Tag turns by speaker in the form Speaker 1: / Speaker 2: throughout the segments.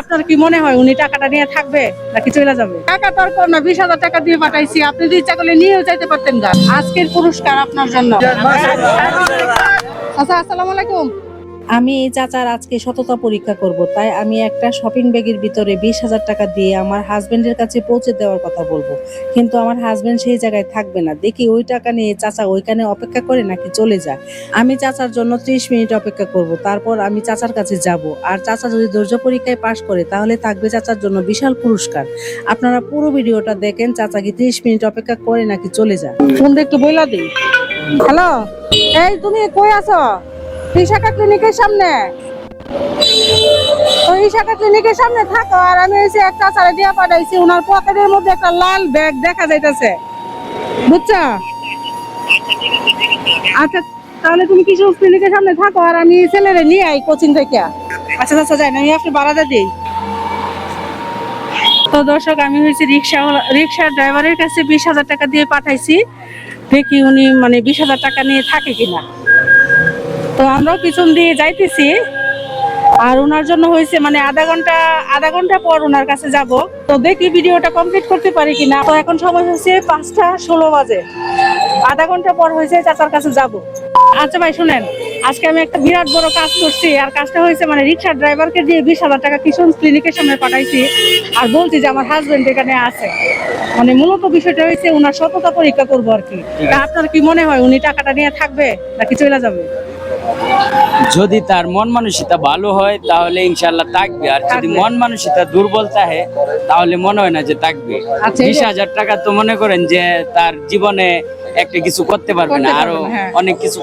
Speaker 1: আপনার কি মনে হয় উনি টাকাটা নিয়ে থাকবে নাকি চলে যাবে? টাকা তো আর কম না বিশ হাজার টাকা দিয়ে পাঠাইছি। আপনি যদি ইচ্ছা করলে নিয়েও যাইতে পারতেন গা। আজকের পুরস্কার আপনার জন্য। আচ্ছা আসসালামু আলাইকুম। আমি এই চাচার আজকে সততা পরীক্ষা করব, তাই আমি একটা শপিং ব্যাগের ভিতরে বিশ হাজার টাকা দিয়ে আমার হাজবেন্ডের কাছে পৌঁছে দেওয়ার কথা বলব। কিন্তু আমার হাজবেন্ড সেই জায়গায় থাকবে না। দেখি ওই টাকা নিয়ে চাচা ওইখানে অপেক্ষা করে নাকি চলে যায়। আমি চাচার জন্য ত্রিশ মিনিট অপেক্ষা করব, তারপর আমি চাচার কাছে যাব। আর চাচা যদি ধৈর্য পরীক্ষায় পাশ করে, তাহলে থাকবে চাচার জন্য বিশাল পুরস্কার। আপনারা পুরো ভিডিওটা দেখেন, চাচা কি ত্রিশ মিনিট অপেক্ষা করে নাকি চলে যায়। ফোন একটু বইলা দিই। হ্যালো? এই তুমি কই আছো? বিশাখা ক্লিনিকের সামনে। ওই বিশাখা ক্লিনিকের সামনে থাকো, আর আমি এসে এক চাচারে দিয়া পাঠাইছি, ওনার পকেটের মধ্যে একটা লাল ব্যাগ দেখা যাইতেছে। বুঝছ? আচ্ছা তাহলে তুমি কিশোর ক্লিনিকের সামনে থাকো, আর আমি ছেলেরে নিয়ে আই কোচিং থেকে। আচ্ছা আচ্ছা যাই না আমি আপনি বাড়াতে দিই। তো দর্শক, আমি হয়েছি রিক্সা, রিক্সার ড্রাইভারের কাছে বিশ হাজার টাকা দিয়ে পাঠাইছি। দেখি উনি মানে বিশ হাজার টাকা নিয়ে থাকে কিনা। তো আমরাও পিছন দিয়ে যাইতেছি। আর ওনার জন্য হয়েছে মানে আধা ঘণ্টা আধা ঘণ্টা পর ওনার কাছে যাব। তো দেখি ভিডিওটা কমপ্লিট করতে পারি কিনা। তো এখন সময় হচ্ছে পাঁচটা ষোলো বাজে। আধা ঘণ্টা পর হয়েছে চাচার কাছে যাব। আচ্ছা ভাই, শুনেন, আজকে আমি একটা বিরাট বড় কাজ করছি। আর কাজটা হয়েছে মানে রিক্সার ড্রাইভারকে দিয়ে বিশ হাজার টাকা কিশোর ক্লিনিকের সামনে পাঠাইছি। আর বলছি যে আমার হাজবেন্ড এখানে আছে। মানে মূলত বিষয়টা হয়েছে, ওনার সততা পরীক্ষা করব আর কি। আপনার কি মনে হয়, উনি টাকাটা নিয়ে থাকবে নাকি চলে যাবে?
Speaker 2: যদি তার মন মানসিকতা ভালো হয় তাহলে ইনশাল্লাহ থাকবে। আর যদি মন মানসিকতা দুর্বল থাকে তাহলে মনে হয় না যে থাকবে।
Speaker 1: আচ্ছা,
Speaker 2: বিশ হাজার টাকা তো মনে করেন যে তার জীবনে একটা কিছু করতে পারবে না
Speaker 1: আরও হ্যাঁ।
Speaker 2: অনেক কিছু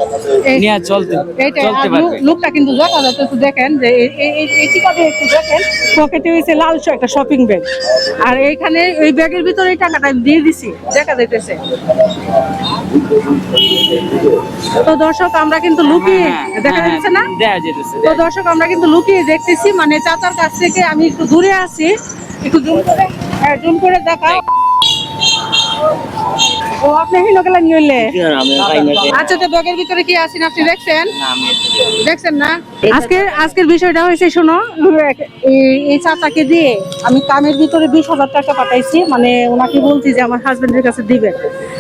Speaker 2: নিয়ে চলতে চলতে পারবে।
Speaker 1: লুক- লুকটা কিন্তু দেখা যাচ্ছে একটু দেখেন যে এই- এই- এই- এই একটু দেখেন পকেটে হয়েছে লাল একটা শপিং ব্যাগ আর এইখানে ওই ব্যাগের ভিতরে এই টাকাটা দিয়ে দিছি দেখা যাইতেছে। তো দর্শক আমরা কিন্তু লুকিয়ে
Speaker 2: হ্যাঁ,
Speaker 1: দেখা
Speaker 2: হ্যাঁ,
Speaker 1: যাচ্ছে না?
Speaker 2: দেখা যেতেছে
Speaker 1: তো দর্শক আমরা কিন্তু লুকিয়ে দেখতেছি মানে চাচার কাছ থেকে আমি একটু দূরে আছি একটু জুম করে হ্যাঁ জুম করে দেখাও। ও আপনি হিনো গেলেন নিলে আচ্ছা তো ব্যাগের ভিতরে কি আছেন আপনি? দেখছেন? দেখছেন না? আজকের আজকের বিষয়টা হয়েছে শোনো এই- এই চাচাকে দিয়ে আমি কামের ভিতরে বিশ হাজার টাকা পাঠাইছি। মানে ওনাকে বলছি যে আমার হাজবেন্ডের কাছে দিবেন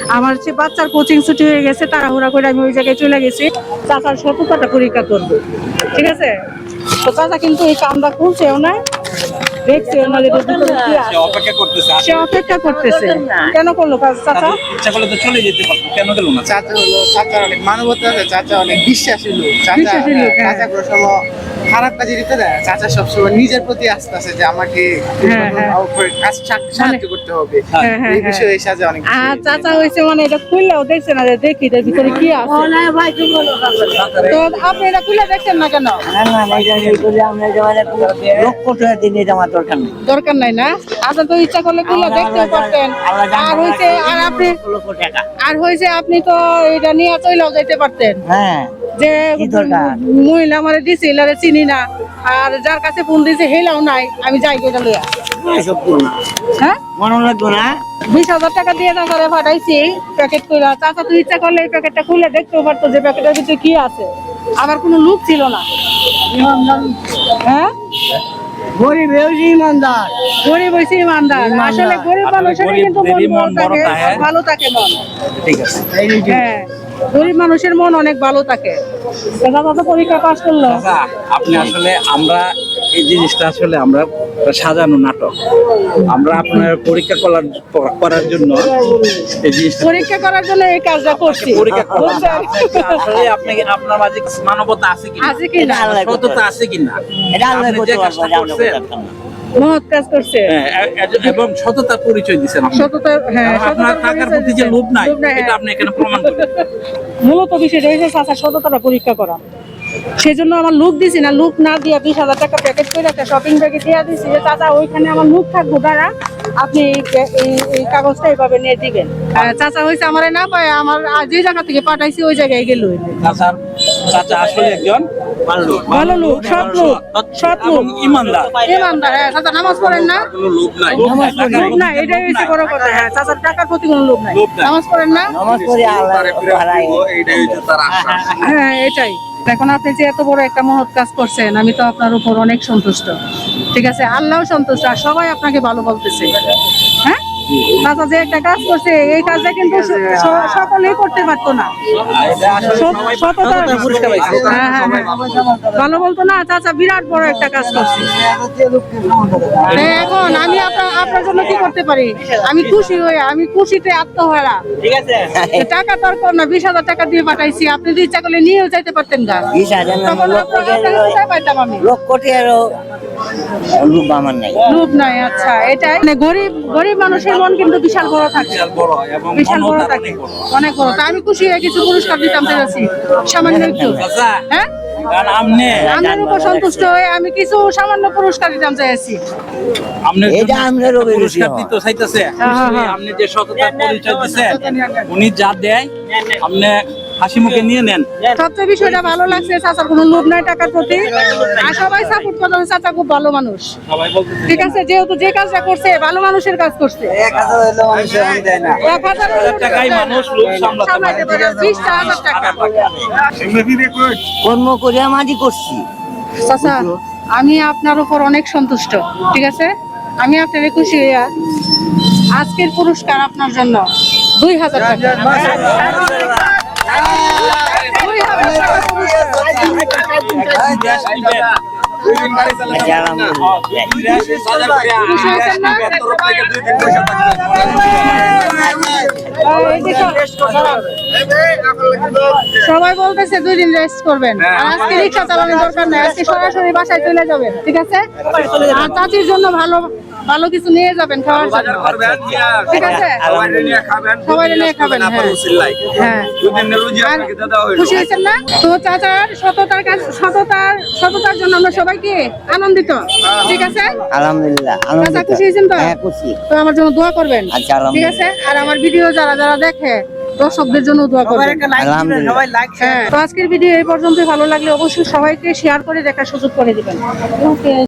Speaker 1: আমার সে বাচ্চার কোচিং ছুটি হয়ে গেছে তাড়াহুড়া করে আমি ওই জায়গায় চলে গেছি। চাচার সততাটা পরীক্ষা করব। ঠিক আছে? তো চাচা কিন্তু এই কামটা খুলছেও না। দেখছে কি
Speaker 3: অপেক্ষা করতেছে
Speaker 1: সে অপেক্ষা করতেছে। কেন করল চাচা?
Speaker 3: ইচ্ছা করলে তো চলে যেতে পারতো কেন গেল না?
Speaker 4: চাচা হলো চাচার অনেক মানবতা আছে চাচা অনেক বিশ্বাসী লোক। চাচা
Speaker 1: হ্যাঁ।
Speaker 4: চাচা খারাপ কাজে দিতে দেয়। চাচা সবসময় নিজের প্রতি আস্থা আছে যে আমাকে
Speaker 1: হ্যাঁ, হ্যাঁ।
Speaker 4: সা- সাহায্য করতে হবে।
Speaker 1: হ্যাঁ,
Speaker 4: এই। বিষয়ে এই সাজে অনেক
Speaker 1: আর চাচা হয়েছে মানে এটা খুললেও দেখছে না যে দেখি এটার ভিতরে কি আছে। তো আপনি এটা খুলে দেখছেন না কেন? দরকার নাই। না? আপনার তো ইচ্ছা করলে খুলে দেখতে পারতেন। আর হয়েছে আর আপনি আর হয়েছে আপনি তো এটা নিয়ে চলেও যেতে পারতেন।
Speaker 5: হ্যাঁ।
Speaker 1: যে মহিলা আমারে দিছে এলারে চিনি না। আর যার কাছে ফোন দিছে হেলাও নাই। আমি যাই গেটা লইয়া। হ্যাঁ?
Speaker 5: মনে না?
Speaker 1: বিশ হাজার টাকা দিয়ে পাঠাইছি প্যাকেট করে চাচা তো ইচ্ছা করলে এই প্যাকেটটা খুলে দেখতেও পারতো যে প্যাকেটের ভিতরে কি আছে। আবার কোনো লুক ছিল না। হ্যাঁ?
Speaker 5: গরিব হয়েছি ইমানদার।
Speaker 1: গরিব হয়েছে ইমানদার। আসলে গরিব মানুষের কিন্তু মন
Speaker 3: মন
Speaker 1: বড়
Speaker 3: বড়
Speaker 1: থাকে
Speaker 3: থাকে।
Speaker 1: ভালো থাকে মন।
Speaker 3: ঠিক আছে।
Speaker 1: হ্যাঁ। গরিব মানুষের মন অনেক ভালো থাকে। দাদা তো পরীক্ষা পাস করল?
Speaker 3: আপনি আসলে আমরা এই জিনিসটা আসলে আমরা সাজানো নাটক। আমরা আপনার পরীক্ষা করার করার জন্য এই জিনিসটা
Speaker 1: পরীক্ষা করার জন্য এই কাজটা করছি।
Speaker 3: পরীক্ষা আসলে আপনি আপনার মাঝে মানবতা আছে কিনা?
Speaker 1: আছে কি না
Speaker 3: সততা আছে কিনা?
Speaker 5: এটা আল্লাহ করতে পারব।
Speaker 1: মহৎ কাজ করছে।
Speaker 3: এ- এ- এবং সততার পরিচয় দিচ্ছেন
Speaker 1: সততা হ্যাঁ
Speaker 3: আপনার টাকার প্রতি যে লোভ নাই এটা। আপনি এখানে প্রমাণ করেন।
Speaker 1: মূলত বিষয়টা হয়েছে চাচা সততাটা পরীক্ষা করা। সেজন্য আমার লুক দিছি না লুক না দিয়ে বিশ হাজার টাকা প্যাকেট করে একটা শপিং ব্যাগে দিয়ে দিছি যে চাচা ওইখানে আমার লুক থাকব দ্বারা আপনি এই কাগজটা এইভাবে নিয়ে দিবেন। চাচা হয়েছে আমার না পায় আমার যে জায়গা থেকে পাঠাইছি ওই জায়গায় গেল।
Speaker 3: চাচার চাচা আসলে একজন ভালো লোক
Speaker 1: সৎ লোক সৎ লোক।
Speaker 3: ইমানদার।
Speaker 1: ইমানদার হ্যাঁ চাচা নামাজ পড়েন না?
Speaker 3: কোনো লোভ নাই।
Speaker 1: লোভ নাই এটাই হচ্ছে বড় কথা হ্যাঁ চাচার টাকার প্রতি কোনো লোভ নাই। নামাজ পড়েন না?
Speaker 5: নামাজ পড়ি আল্লাহ
Speaker 3: এইটাই হচ্ছে তার আশা
Speaker 1: হ্যাঁ এটাই। এখন আপনি যে এত বড় একটা মহৎ কাজ করছেন আমি তো আপনার উপর অনেক সন্তুষ্ট। ঠিক আছে আল্লাহ সন্তুষ্ট আর সবাই আপনাকে ভালো বলতেছে। চাচা যে একটা কাজ করছে এই কাজটা কিন্তু সকলেই করতে পারতো না। হ্যাঁ হ্যাঁ হ্যাঁ। ভালো বলতো না চাচা বিরাট বড় একটা কাজ করছে। এখন আমি আপনার জন্য কি করতে পারি? আমি খুশি হয়ে আমি খুশিতে আত্মহারা। টাকা তো আর কম না বিশ হাজার টাকা দিয়ে পাঠাইছি। আপনি যদি ইচ্ছা করলে নিয়েও যাইতে পারতেন গা।
Speaker 5: বিশ হাজার না, লোক কোটি আরও লোক আমার নাই।
Speaker 1: লোভ নাই আচ্ছা এটাই। মানে গরিব গরিব মানুষের মন কিন্তু বিশাল বড় থাকে।
Speaker 3: বিশাল বড়
Speaker 1: থাকে।
Speaker 3: অনেক বড়।
Speaker 1: তা আমি খুশি হয়ে কিছু পুরস্কার দিতাম পেরেছি সামান্য একটু। হ্যাঁ?
Speaker 3: কারণ
Speaker 1: উপর সন্তুষ্ট হয়ে আমি কিছু সামান্য পুরস্কার দিতাম চাইছি
Speaker 3: আপনি
Speaker 5: আমরা
Speaker 3: পুরস্কার দিতে চাইতেছে
Speaker 1: হ্যাঁ, হ্যাঁ।
Speaker 3: আপনি যে সততার পরিচয় দিচ্ছেন উনি যা দেয় আপনি হাসি মুখে নিয়ে নেন।
Speaker 1: সবচেয়ে বিষয়টা ভালো লাগছে চাচার কোনো লোভ নাই টাকার প্রতি। আর সবাই সাপোর্ট করতেছে চাচা খুব ভালো মানুষ। ঠিক আছে যেহেতু যে কাজটা করছে ভালো মানুষের কাজ করছে। এক হাজার
Speaker 3: হাজার টাকায় মানুষ লোভ সামলাতে
Speaker 1: পারে। বিশটা হাজার টাকা।
Speaker 5: কর্ম করে আমারই করছি।
Speaker 1: চাচা আমি আপনার উপর অনেক সন্তুষ্ট ঠিক আছে? আমি আপনার খুশি হইয়া আজকের পুরস্কার আপনার জন্য দুই হাজার টাকা দুই হাজার টাকা পুরস্কার।
Speaker 5: আচ্ছা, আলহামদুলিল্লাহ।
Speaker 1: খুশি হয়েছেন না? এই যে সব- সবাই বলতেছে দুই দিন রেস্ট করবেন। আর আজকে রিক্সা চালানোর দরকার নাই আজকে সরাসরি বাসায় চলে যাবেন ঠিক আছে? আর চাচির জন্য ভালো ভালো কিছু নিয়ে যাবেন খাওয়ার জন্য। ঠিক আছে? সবাই নিয়ে খাবেন হ্যাঁ। হ্যাঁ খুশি হয়েছেন না? তো চাচার সততার কাজ সততার সততার জন্য আমরা সবাইকে আনন্দিত। ঠিক আছে?
Speaker 5: আলহামদুলিল্লাহ
Speaker 1: চাচা খুশি হয়েছেন তো?
Speaker 5: হ্যাঁ খুশি।
Speaker 1: তো আমার জন্য দোয়া করবেন।
Speaker 5: আচ্ছা,
Speaker 1: ঠিক আছে? আর আমার ভিডিও যারা যারা দেখে দর্শকদের জন্য দোয়া করবেন। হ্যাঁ তো আজকের ভিডিও এই পর্যন্ত ভালো লাগলে অবশ্যই সবাইকে শেয়ার করে দেখার সুযোগ করে দিবেন। ওকে